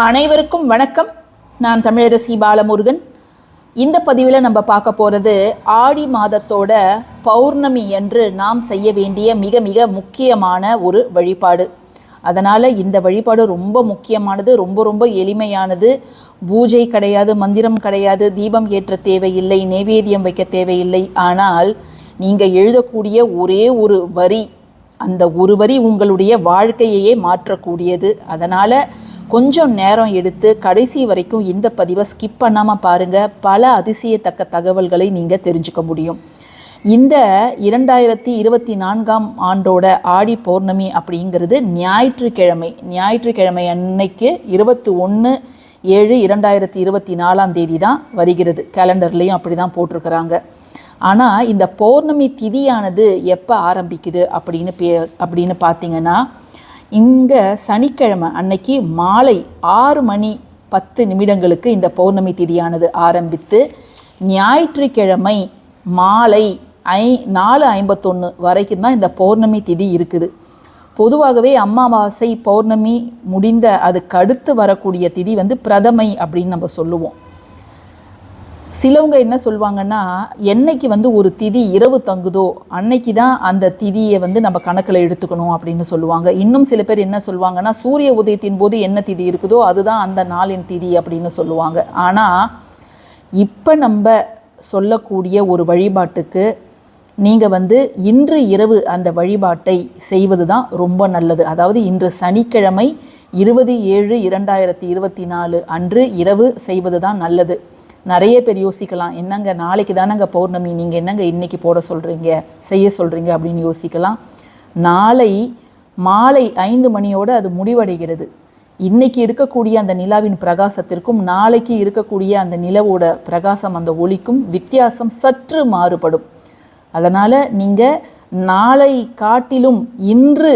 அனைவருக்கும் வணக்கம். நான் தமிழரசி பாலமுருகன். இந்த பதிவில் நம்ம பார்க்க போகிறது ஆடி மாதத்தோட பௌர்ணமி என்று நாம் செய்ய வேண்டிய மிக மிக முக்கியமான ஒரு வழிபாடு. அதனால் இந்த வழிபாடு ரொம்ப முக்கியமானது ரொம்ப ரொம்ப எளிமையானது. பூஜை கிடையாது மந்திரம் கிடையாது தீபம் ஏற்ற தேவையில்லை நைவேத்தியம் வைக்க தேவையில்லை. ஆனால் நீங்கள் எழுதக்கூடிய ஒரே ஒரு வரி அந்த ஒரு வரி உங்களுடைய வாழ்க்கையையே மாற்றக்கூடியது. அதனால் கொஞ்சம் நேரம் எடுத்து கடைசி வரைக்கும் இந்த பதிவை ஸ்கிப் பண்ணாமல் பாருங்கள் பல அதிசயத்தக்க தகவல்களை நீங்கள் தெரிஞ்சுக்க முடியும். இந்த இரண்டாயிரத்தி இருபத்தி நான்காம் ஆண்டோட ஆடி பௌர்ணமி அப்படிங்கிறது ஞாயிற்றுக்கிழமை. ஞாயிற்றுக்கிழமை அன்னைக்கு இருபத்தி ஒன்று ஏழு இரண்டாயிரத்தி இருபத்தி நாலாம் தேதி தான் வருகிறது. கேலண்டர்லேயும் அப்படி தான் போட்டிருக்கிறாங்க. ஆனால் இந்த பௌர்ணமி திதியானது எப்போ ஆரம்பிக்குது அப்படின்னு பே அப்படின்னு பார்த்தீங்கன்னா இங்கே சனிக்கிழமை அன்னைக்கு மாலை ஆறு மணி பத்து நிமிடங்களுக்கு இந்த பௌர்ணமி திதியானது ஆரம்பித்து ஞாயிற்றுக்கிழமை மாலை ஐ நாலு ஐம்பத்தொன்று வரைக்கும் தான் இந்த பௌர்ணமி திதி இருக்குது. பொதுவாகவே அமாவாசை பௌர்ணமி முடிந்த அதுக்கு அடுத்து வரக்கூடிய திதி வந்து பிரதமை அப்படின்னு நம்ம சொல்லுவோம். சிலவங்க என்ன சொல்லுவாங்கன்னா என்னைக்கு வந்து ஒரு திதி இரவு தங்குதோ அன்னைக்கு தான் அந்த திதியை வந்து நம்ம கணக்கில் எடுத்துக்கணும் அப்படின்னு சொல்லுவாங்க. இன்னும் சில பேர் என்ன சொல்லுவாங்கன்னா சூரிய உதயத்தின் போது என்ன திதி இருக்குதோ அதுதான் அந்த நாளின் திதி அப்படின்னு சொல்லுவாங்க. ஆனால் இப்போ நம்ம சொல்லக்கூடிய ஒரு வழிபாட்டுக்கு நீங்கள் வந்து இன்று இரவு அந்த வழிபாட்டை செய்வது தான் ரொம்ப நல்லது. அதாவது இன்று சனிக்கிழமை இருபது ஏழு இரண்டாயிரத்தி இருபத்தி நாலு அன்று இரவு செய்வது தான் நல்லது. நிறைய பேர் யோசிக்கலாம் என்னங்க நாளைக்கு தானங்க பௌர்ணமி நீங்கள் என்னங்க இன்னைக்கு போட சொல்கிறீங்க செய்ய சொல்கிறீங்க அப்படின்னு யோசிக்கலாம். நாளை மாலை ஐந்து மணியோடு அது முடிவடைகிறது. இன்னைக்கு இருக்கக்கூடிய அந்த நிலாவின் பிரகாசத்திற்கும் நாளைக்கு இருக்கக்கூடிய அந்த நிலவோட பிரகாசம் அந்த ஒளிக்கும் வித்தியாசம் சற்று மாறுபடும். அதனால் நீங்கள் நாளை காட்டிலும் இன்று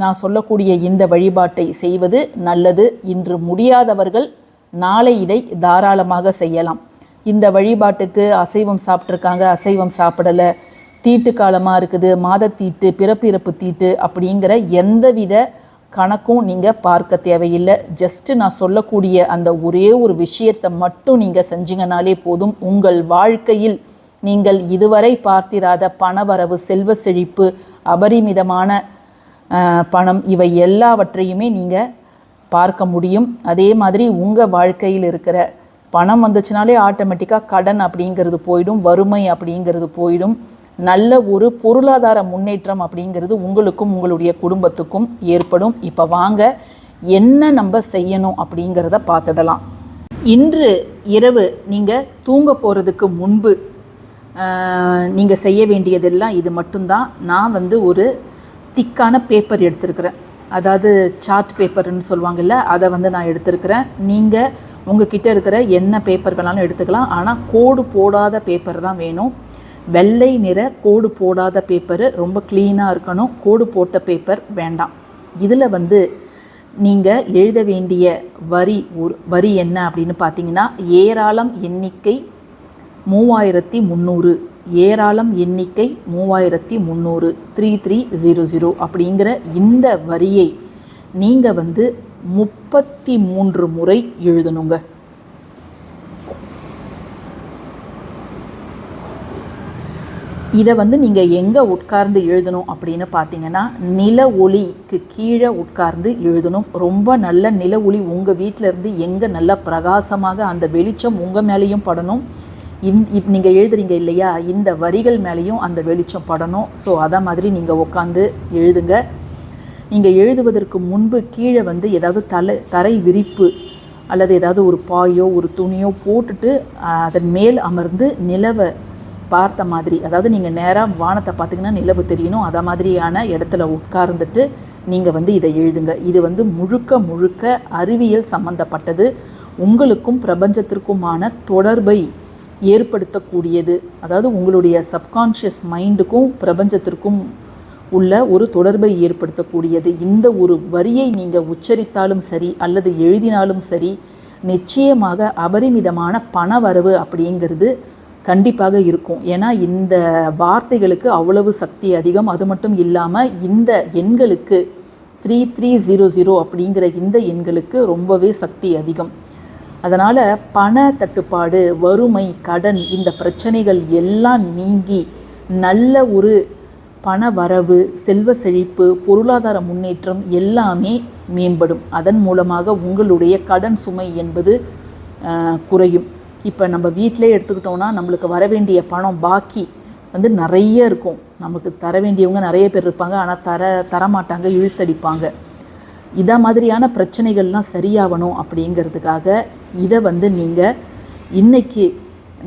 நான் சொல்லக்கூடிய இந்த வழிபாட்டை செய்வது நல்லது. இன்று முடியாதவர்கள் நாளை இதை தாராளமாக செய்யலாம். இந்த வழிபாட்டுக்கு அசைவம் சாப்பிட்ருக்காங்க அசைவம் சாப்பிடலை தீட்டு காலமாக இருக்குது மாதத்தீட்டு பிறப்பிறப்பு தீட்டு அப்படிங்கிற எந்தவித கணக்கும் நீங்கள் பார்க்க தேவையில்லை. ஜஸ்ட்டு நான் சொல்லக்கூடிய அந்த ஒரே ஒரு விஷயத்தை மட்டும் நீங்கள் செஞ்சீங்கனாலே போதும். உங்கள் வாழ்க்கையில் நீங்கள் இதுவரை பார்த்திராத பணவரவு செல்வ செழிப்பு அபரிமிதமான பணம் இவை எல்லாவற்றையுமே நீங்கள் பார்க்க முடியும். அதே மாதிரி உங்கள் வாழ்க்கையில் இருக்கிற பணம் வந்துச்சுனாலே ஆட்டோமேட்டிக்காக கடன் அப்படிங்கிறது போயிடும் வறுமை அப்படிங்கிறது போயிடும். நல்ல ஒரு பொருளாதார முன்னேற்றம் அப்படிங்கிறது உங்களுக்கும் உங்களுடைய குடும்பத்துக்கும் ஏற்படும். இப்போ வாங்க என்ன நம்ம செய்யணும் அப்படிங்கிறத பார்த்துடலாம். இன்று இரவு நீங்கள் தூங்க போகிறதுக்கு முன்பு நீங்கள் செய்ய வேண்டியதெல்லாம் இது மட்டும்தான். நான் வந்து ஒரு திக்கான பேப்பர் எடுத்திருக்கிறேன். அதாவது சார்ட் பேப்பர்னு சொல்லுவாங்கல்ல அதை வந்து நான் எடுத்திருக்கிறேன். நீங்கள் உங்ககிட்ட இருக்கிற என்ன பேப்பர் வேணாலும் எடுத்துக்கலாம். ஆனால் கோடு போடாத பேப்பர் தான் வேணும். வெள்ளை நிற கோடு போடாத பேப்பரு ரொம்ப க்ளீனாக இருக்கணும். கோடு போட்ட பேப்பர் வேண்டாம். இதில் வந்து நீங்கள் எழுத வேண்டிய வரி ஒரு வரி என்ன அப்படின்னு பார்த்தீங்கன்னா ஏராளம் எண்ணிக்கை மூவாயிரத்தி முந்நூறு. ஏராளம் எண்ணிக்கை மூவாயிரத்தி முந்நூறு த்ரீ த்ரீ ஜீரோ ஜீரோ அப்படிங்கிற இந்த வரியை நீங்கள் வந்து முப்பத்தி மூன்று முறை எழுதணுங்க. இதை வந்து நீங்கள் எங்கே உட்கார்ந்து எழுதணும் அப்படின்னு பார்த்தீங்கன்னா நில ஒளிக்கு கீழே உட்கார்ந்து எழுதணும். ரொம்ப நல்ல நில ஒளி உங்கள் வீட்டிலேருந்து எங்கே நல்ல பிரகாசமாக அந்த வெளிச்சம் உங்கள் மேலேயும் படணும். இந் இப் நீங்கள் எழுதுறீங்க இல்லையா இந்த வரிகள் மேலேயும் அந்த வெளிச்சம் படணும். ஸோ அதை மாதிரி நீங்கள் உட்காந்து எழுதுங்க. நீங்கள் எழுதுவதற்கு முன்பு கீழே வந்து ஏதாவது தலை தரை விரிப்பு அல்லது ஏதாவது ஒரு பாயோ ஒரு துணியோ போட்டுட்டு அதன் மேல் அமர்ந்து நிலவை பார்த்த மாதிரி அதாவது நீங்கள் நேராக வானத்தை பார்த்தீங்கன்னா நிலவு தெரியணும். அதை மாதிரியான இடத்துல உட்கார்ந்துட்டு நீங்கள் வந்து இதை எழுதுங்க. இது வந்து முழுக்க முழுக்க அறிவியல் சம்பந்தப்பட்டது. உங்களுக்கும் பிரபஞ்சத்திற்குமான தொடர்பை ஏற்படுத்தக்கூடியது. அதாவது உங்களுடைய சப்கான்ஷியஸ் மைண்டுக்கும் பிரபஞ்சத்திற்கும் உள்ள ஒரு தொடர்பை ஏற்படுத்தக்கூடியது. இந்த ஒரு வரியை நீங்கள் உச்சரித்தாலும் சரி அல்லது எழுதினாலும் சரி நிச்சயமாக அபரிமிதமான பணவரவு அப்படிங்கிறது கண்டிப்பாக இருக்கும். ஏன்னா இந்த வார்த்தைகளுக்கு அவ்வளவு சக்தி அதிகம். அது மட்டும் இல்லாமல் இந்த எண்களுக்கு த்ரீ த்ரீ ஜீரோ ஜீரோ அப்படிங்கிற இந்த எண்களுக்கு ரொம்பவே சக்தி அதிகம். அதனால் பண தட்டுப்பாடு வறுமை கடன் இந்த பிரச்சனைகள் எல்லாம் நீங்கி நல்ல ஒரு பண வரவு செல்வ செழிப்பு பொருளாதார முன்னேற்றம் எல்லாமே மேம்படும். அதன் மூலமாக உங்களுடைய கடன் சுமை என்பது குறையும். இப்போ நம்ம வீட்டிலே எடுத்துக்கிட்டோம்னா நம்மளுக்கு வர வேண்டிய பணம் பாக்கி வந்து நிறைய இருக்கும். நமக்கு தர வேண்டியவங்க நிறைய பேர் இருப்பாங்க. ஆனால் தர தரமாட்டாங்க இழுத்தடிப்பாங்க. இதை மாதிரியான பிரச்சனைகள்லாம் சரியாகணும் அப்படிங்கிறதுக்காக இதை வந்து நீங்கள் இன்றைக்கி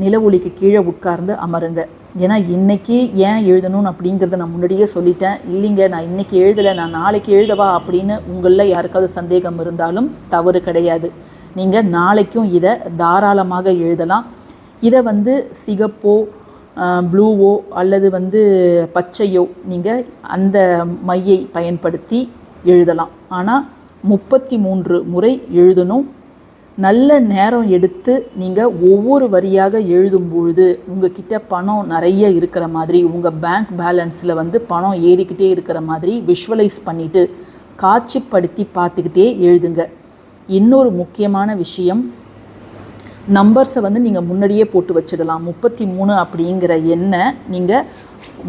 நில கீழே உட்கார்ந்து அமருங்க. ஏன்னா இன்னைக்கு ஏன் எழுதணும் அப்படிங்கிறத நான் முன்னாடியே சொல்லிட்டேன். இல்லைங்க நான் இன்னைக்கு எழுதலை நான் நாளைக்கு எழுதவா அப்படின்னு உங்களில் யாருக்காவது சந்தேகம் இருந்தாலும் தவறு கிடையாது. நீங்கள் நாளைக்கும் இதை தாராளமாக எழுதலாம். இதை வந்து சிகப்போ ப்ளூவோ அல்லது வந்து பச்சையோ நீங்கள் அந்த மையை பயன்படுத்தி எழுதலாம். ஆனால் முப்பத்தி மூன்று முறை எழுதணும். நல்ல நேரம் எடுத்து நீங்கள் ஒவ்வொரு வரியாக எழுதும் பொழுது உங்ககிட்ட பணம் நிறைய இருக்கிற மாதிரி உங்கள் பேங்க் பேலன்ஸில் வந்து பணம் ஏறிக்கிட்டே இருக்கிற மாதிரி விஷுவலைஸ் பண்ணிவிட்டு காட்சிப்படுத்தி பார்த்துக்கிட்டே எழுதுங்க. இன்னொரு முக்கியமான விஷயம் நம்பர்ஸை வந்து நீங்கள் முன்னாடியே போட்டு வச்சிடலாம். முப்பத்தி மூணு அப்படிங்கிற எண்ணை நீங்கள்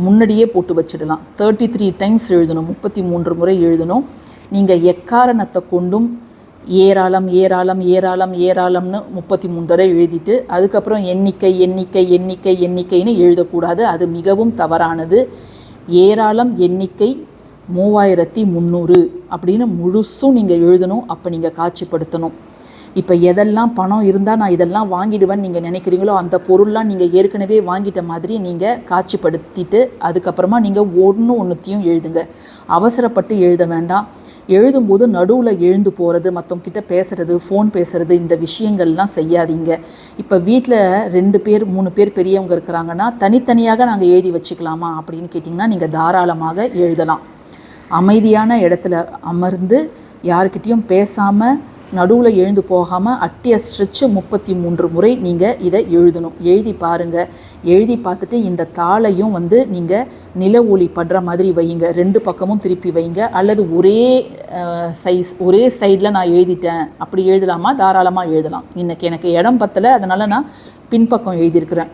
முன்னாடியே போட்டு வச்சிடலாம். தேர்ட்டி த்ரீ டைம்ஸ் எழுதணும். முப்பத்தி மூன்று முறை எழுதணும். நீங்கள் எக்காரணத்தை கொண்டும் ஏராளம் ஏராளம் ஏராளம் ஏராளம்னு முப்பத்தி மூணு தடவை எழுதிட்டு அதுக்கப்புறம் எண்ணிக்கை எண்ணிக்கை எண்ணிக்கை எண்ணிக்கைன்னு எழுதக்கூடாது. அது மிகவும் தவறானது. ஏராளம் எண்ணிக்கை மூவாயிரத்தி முந்நூறு அப்படின்னு முழுசும் நீங்கள் எழுதணும். அப்போ நீங்கள் காட்சிப்படுத்தணும். இப்போ எதெல்லாம் பணம் இருந்தால் நான் இதெல்லாம் வாங்கிடுவேன்னு நீங்கள் நினைக்கிறீங்களோ அந்த பொருள்லாம் நீங்கள் ஏற்கனவே வாங்கிட்ட மாதிரி நீங்கள் காட்சிப்படுத்திட்டு அதுக்கப்புறமா நீங்கள் ஒன்று ஒன்றுத்தையும் எழுதுங்க. அவசரப்பட்டு எழுத வேண்டாம். எழுதும்போது நடுவில் எழுந்து போகிறது மற்றவங்க கிட்ட ஃபோன் பேசுகிறது இந்த விஷயங்கள்லாம் செய்யாதீங்க. இப்போ வீட்டில் ரெண்டு பேர் மூணு பேர் பெரியவங்க இருக்கிறாங்கன்னா தனித்தனியாக நாங்கள் எழுதி வச்சுக்கலாமா அப்படின்னு கேட்டிங்கன்னா நீங்கள் தாராளமாக எழுதலாம். அமைதியான இடத்துல அமர்ந்து யாருக்கிட்டேயும் பேசாமல் நடுவில் எழுந்து போகாமல் அட்டிய ஸ்ட்ரெச்சு முப்பத்தி மூன்று முறை நீங்கள் இதை எழுதணும். எழுதி பாருங்கள் எழுதி பார்த்துட்டு இந்த தாளையும் வந்து நீங்கள் நில ஒளி படுற மாதிரி வையுங்க. ரெண்டு பக்கமும் திருப்பி வைங்க. அல்லது ஒரே சைஸ் ஒரே சைடில் நான் எழுதிட்டேன். அப்படி எழுதலாமா? தாராளமாக எழுதலாம். இன்னைக்கு எனக்கு இடம் பத்தலை. அதனால் நான் பின்பக்கம் எழுதியிருக்கிறேன்.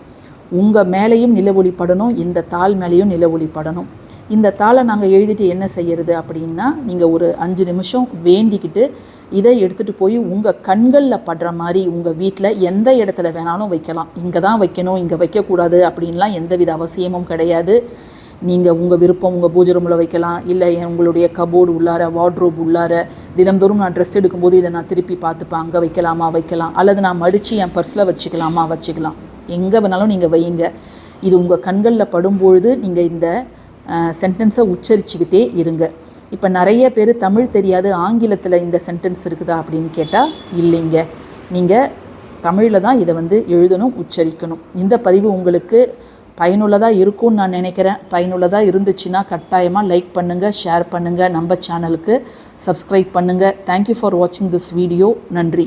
உங்கள் மேலேயும் நில ஒளி படணும். இந்த தாள் மேலேயும் நில ஒளி படணும். இந்த தாளை நாங்கள் எழுதிட்டு என்ன செய்யறது அப்படின்னா நீங்கள் ஒரு அஞ்சு நிமிஷம் வேண்டிக்கிட்டு இதை எடுத்துகிட்டு போய் உங்கள் கண்களில் படுற மாதிரி உங்கள் வீட்டில் எந்த இடத்துல வேணாலும் வைக்கலாம். இங்கே தான் வைக்கணும் இங்கே வைக்கக்கூடாது அப்படின்லாம் எந்தவித அவசியமும் கிடையாது. நீங்கள் உங்கள் விருப்பம் உங்கள் பூஜை ரூமில் வைக்கலாம். இல்லை உங்களுடைய கபோர்டு உள்ளார வார்ட்ரோப் உள்ளார தினந்தோறும் நான் ட்ரெஸ் எடுக்கும்போது இதை நான் திருப்பி பார்த்துப்பேன். அங்கே வைக்கலாமா வைக்கலாம். அல்லது நான் மடித்து என் பர்ஸில் வச்சுக்கலாமா வச்சுக்கலாம். எங்கே வேணாலும் நீங்கள் வையுங்க. இது உங்கள் கண்களில் படும்பொழுது நீங்கள் இந்த சென்டென்ஸை உச்சரிச்சுக்கிட்டே இருங்க. இப்போ நிறைய பேர் தமிழ் தெரியாது ஆங்கிலத்தில் இந்த சென்டென்ஸ் இருக்குதா அப்படின்னு கேட்டால் இல்லைங்க. நீங்கள் தமிழில் தான் இதை வந்து எழுதணும் உச்சரிக்கணும். இந்த பதிவு உங்களுக்கு பயனுள்ளதாக இருக்கும்னு நான் நினைக்கிறேன். பயனுள்ளதாக இருந்துச்சுன்னா கட்டாயமாக லைக் பண்ணுங்கள் ஷேர் பண்ணுங்கள் நம்ம சேனலுக்கு சப்ஸ்கிரைப் பண்ணுங்கள் தேங்க்யூ ஃபார் வாட்சிங் திஸ் வீடியோ நன்றி.